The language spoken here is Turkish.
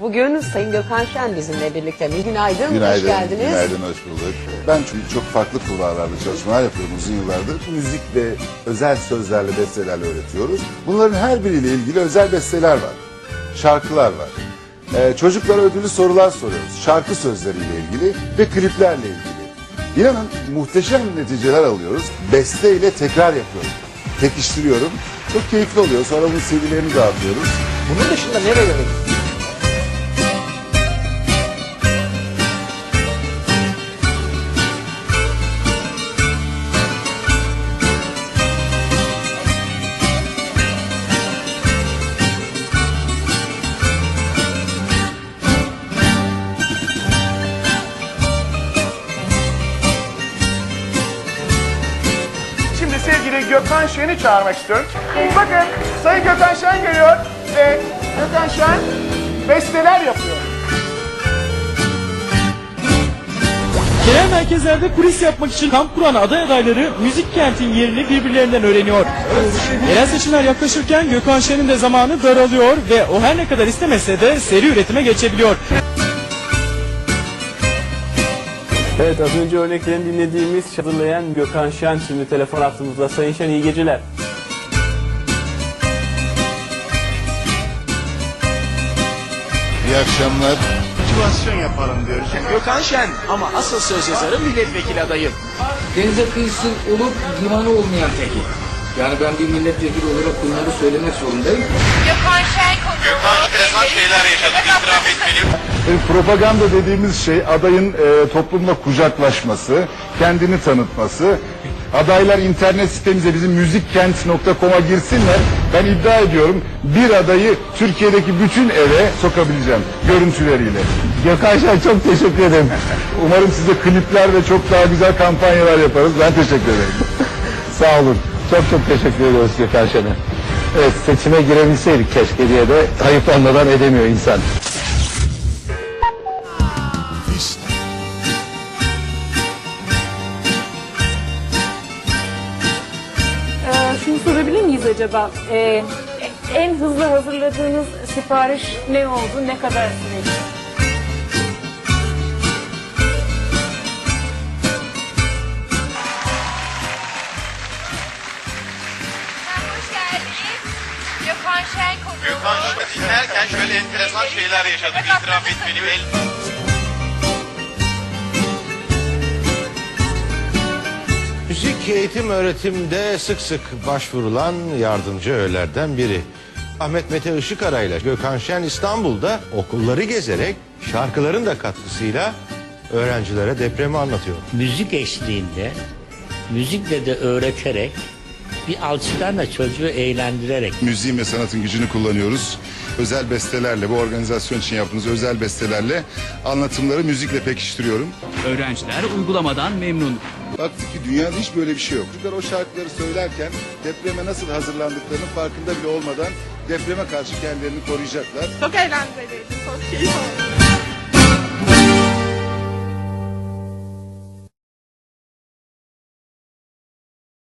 Bugün Sayın Gökhan Şen bizimle birlikte. Günaydın, Günaydın, hoş geldiniz. günaydın, hoş bulduk. Ben çünkü çok farklı kulvarlarla çalışmalar yapıyorum uzun yıllardır. Müzik ve özel sözlerle, bestelerle öğretiyoruz. Bunların her biriyle ilgili özel besteler var. Şarkılar var. Ee, çocuklara ödüllü sorular soruyoruz. Şarkı sözleriyle ilgili ve kliplerle ilgili. İnanın muhteşem neticeler alıyoruz. Beste ile tekrar yapıyorum. Pekiştiriyorum. Çok keyifli oluyor. Sonra bunun CD'lerini dağıtıyoruz. Bunun dışında nereye yönelik? Gökhan Şen'i çağırmak istiyorum. Bakın Sayın Gökhan Şen geliyor ve Gökhan Şen besteler yapıyor. Genel merkezlerde kulis yapmak için kamp kuran aday adayları müzik kentin yerini birbirlerinden öğreniyor. Yerel seçimler yaklaşırken Gökhan Şen'in de zamanı daralıyor ve o her ne kadar istemese de seri üretime geçebiliyor. Evet az önce örneklerini dinlediğimiz hazırlayan Gökhan Şen şimdi telefon attığımızda. Sayın Şen iyi geceler. İyi akşamlar. Motivasyon yapalım diyoruz. Gökhan Şen ama asıl söz yazarı milletvekili adayı. denize kıyısı olup limanı olmayan teki. Yani ben bir milletvekili olarak bunları söylemek zorundayım. Gökhan Şen konuğu. Enteresan şeyler yaşadık itiraf etmeliyim. E, Propaganda dediğimiz şey adayın e, toplumla kucaklaşması, kendini tanıtması. Adaylar internet sitemize bizim müzikkent.com'a girsinler. Ben iddia ediyorum bir adayı Türkiye'deki bütün eve sokabileceğim görüntüleriyle. Gökhan Şen çok teşekkür ederim. Umarım size klipler ve çok daha güzel kampanyalar yaparız. Ben teşekkür ederim. Sağ olun. Çok çok teşekkür ediyoruz Gökhan Şen'e. Evet seçime girebilseydik keşke diye de hayıflanmadan edemiyor insan. Ee, şunu sorabilir miyiz acaba? Ee, en hızlı hazırladığınız sipariş ne oldu? Ne kadar süreli? Gökhan dinlerken şöyle enteresan şeyler yaşadık itiraf etmeliyim. El- Müzik eğitim öğretimde sık sık başvurulan yardımcı öğelerden biri. Ahmet Mete Işıkara ile Gökhan Şen İstanbul'da okulları gezerek şarkıların da katkısıyla öğrencilere depremi anlatıyor. Müzik eşliğinde, müzikle de öğreterek, bir alçıdan çocuğu eğlendirerek Müziğin ve sanatın gücünü kullanıyoruz. Özel bestelerle, bu organizasyon için yaptığımız özel bestelerle anlatımları müzikle pekiştiriyorum. Öğrenciler uygulamadan memnun. Baktık ki dünyada hiç böyle bir şey yok. Çocuklar o şarkıları söylerken depreme nasıl hazırlandıklarının farkında bile olmadan depreme karşı kendilerini koruyacaklar. Çok eğlenceliydi. Çok keyif aldım.